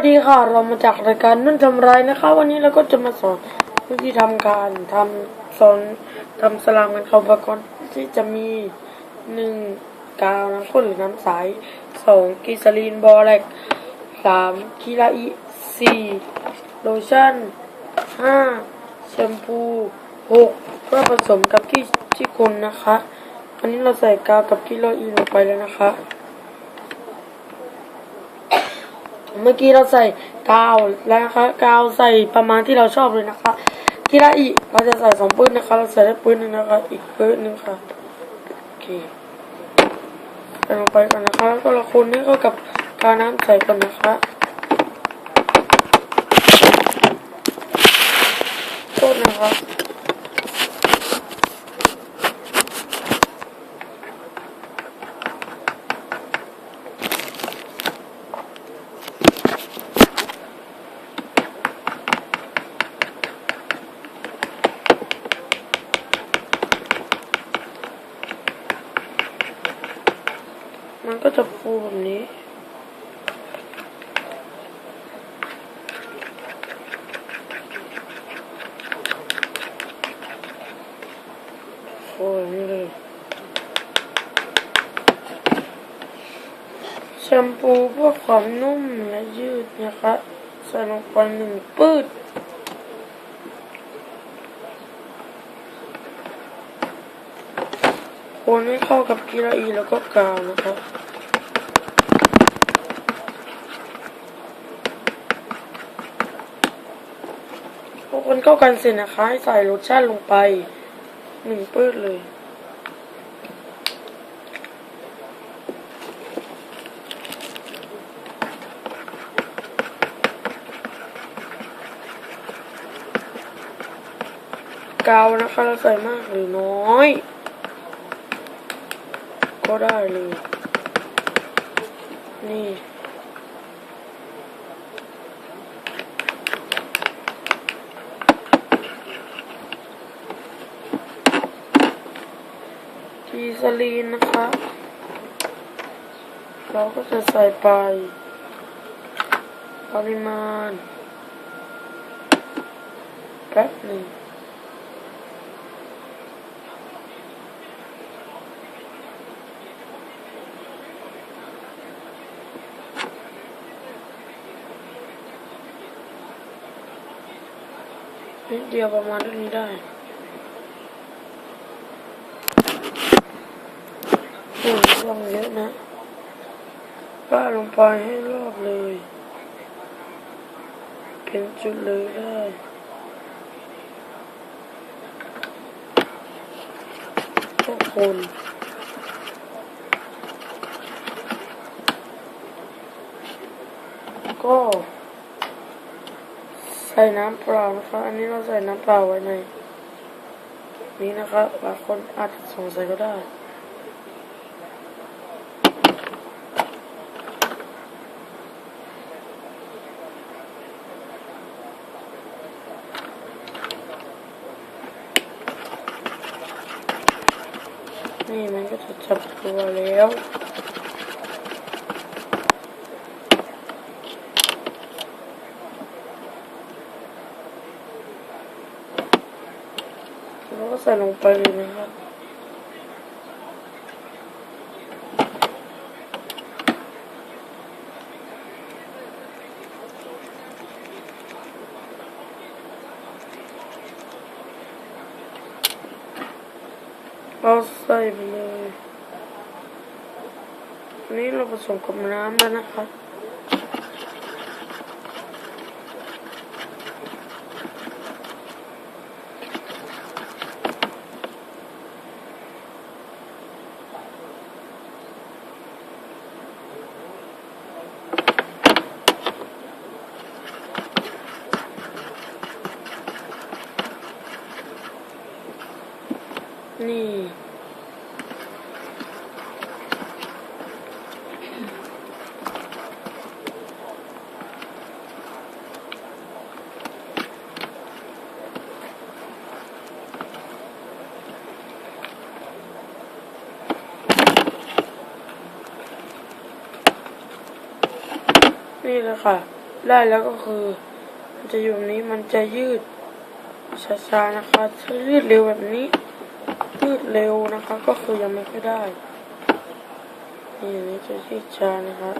สวัสดีค่ะ เรามาจากรายการนุ่นทำไรนะคะ วันนี้เราก็จะมาสอนวิธีทำการทำสอนทำสลามกันเข้าอุปกรณ์ที่จะมีหนึ่งกาวน้ำข้นหรือน้ำใสสองกิซาลีนบอแลกสามคีลาอิสี่โลชั่นห้าแชมพูหกเพื่อผสมกับที่ที่คนนะคะ อันนี้เราใส่กาวกับกิโลอีลงไปแล้วนะคะ เมื่อกี้เราใส่กาวแล้วนะคะกาวใส่ประมาณที่เราชอบเลยนะคะกีฬาอีกเราจะใส่สองปืนนะคะเราใส่ได้ปืนหนึ่งนะคะอีกปืนหนึ่งค่ะโอเคใส่ลงไปก่อนนะคะแล้วก็เราคนให้เข้ากับการน้ำใส่ก่อนนะคะโทษนะคะ มัน ก็จะฟูแบบนี้ฟูแบบนี้เลยแชมพูเพื่อความนุ่มและยืดนะคะใส่ลงไปหนึ่งปืดคนให้เข้ากับกีฬาอีแล้วก็กาวนะครับ คนเข้ากันเสร็จนะคะให้ใส่รสชาติลงไปหนึ่งปื้ดเลยกาวนะคะเราใส่มากหรือน้อย ก็ได้เลย นี่ กีซลีนนะคะเราก็จะใส่ไป ปริมาณแป๊บหนึ่งนิดเดียวประมาณเท่านี้ได้ โอ้ยลงเยอะนะป้าลงไปให้รอบเลย เป็นจุดเลยได้ทุกคนก็ใส่น้ำเปล่านะคะอันนี้เราใส่น้ำเปล่าไว้ในนี้นะคะบางคนอาจจะสงสัยก็ได้ นี่มันก็จะจับตั วแล้วแล้วก็ใส่ลงไปเลย นะครับเราใส่ไปเลยอันนี้เราผสมกับน้ำแล้วนะคะนี่ นี่เลยค่ะ ได้แล้วก็คือ มันจะอยู่นี้มันจะยืดช้าๆนะคะถ้ายืดเร็วแบบนี้ ยืดเร็วนะคะ ก็คือยังไม่ค่อยได้นี่นนี้จะยืดช้านะคะ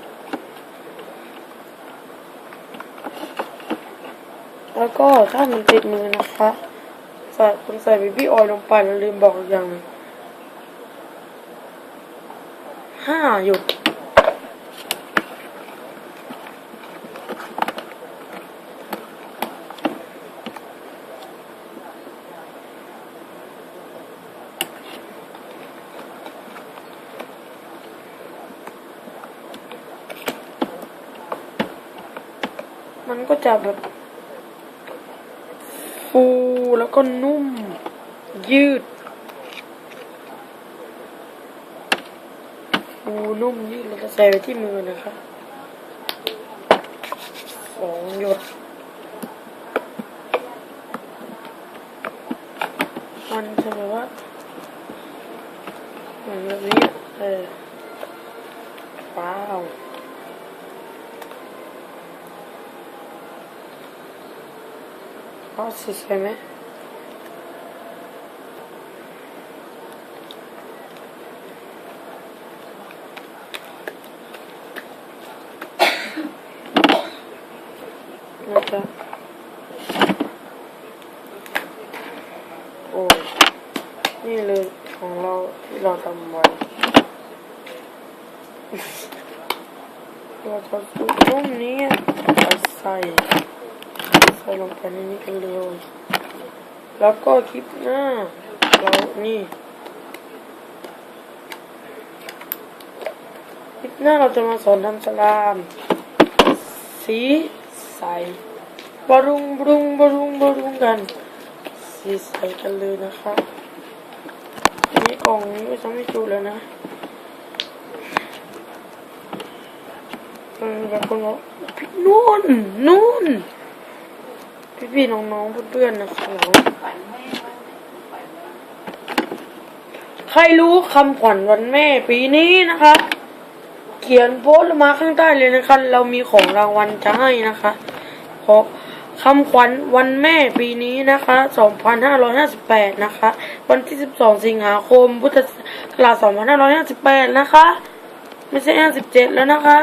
แล้วก็ถ้ามันติดมือนะคะใส่คุณใส่เบบี้ออยล์ลงไปแล้วลืมบอกอย่างห้าหยุด มันก็จะแบบ ฟูแล้วก็นุ่ม ยืด ฟูนุ่มยืดแล้วก็ใส่ไว้ที่มือนะคะสองหยดมันจะแบบว่าแบบนี้เออ อ๋อสีสวยไหมนะครับโอ้ยนี่เลยของเราที่เราทำไว้เราจะสูตรนุ่มนี้เอาใส่ใส่ ลงไปในนี้กันเลย แล้วก็คลิปหน้าเรานี่ คลิปหน้าเราจะมาสอนทำสลาม สีใสบรุงบรุงบรุงบรุงกัน สีใสกันเลยนะคะอันนี้กล่องนี้ก็จะไม่จูแล้วนะเออแบบคนบอกพี่นุ่นนุ่น พี่ๆน้องๆเพื่อนๆนะคะใครรู้คำขวัญวันแม่ปีนี้นะคะเขียนโพสต์มาข้างใต้เลยนะคะเรามีของรางวัลจะให้นะคะเพราะคำขวัญวันแม่ปีนี้นะคะ 2558 นะคะ วันที่ 12 สิงหาคม พุทธศักราช2558 นะคะ ไม่ใช่ 57 แล้วนะคะ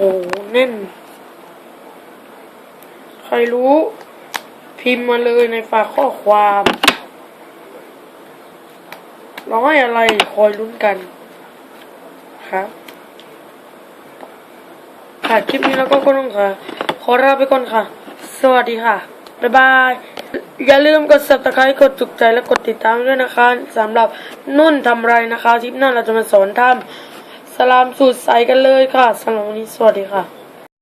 โหแน่น ใครรู้ พิมพ์มาเลยในฝากข้อความร้อยอะไรคอยลุ้นกัน ครับค่ะคลิปนี้แล้วก็ก็ต้องค่ะ ขอลาไปก่อนค่ะ สวัสดีค่ะ บ๊ายบาย อย่าลืมกด subscribe กดถูกใจและกดติดตามด้วยนะคะสำหรับนุ่นทำไรนะคะ คลิปหน้าเราจะมาสอนทำ สลามสูตรใสกันเลยค่ะสำหรับวันนี้สวัสดีค่ะ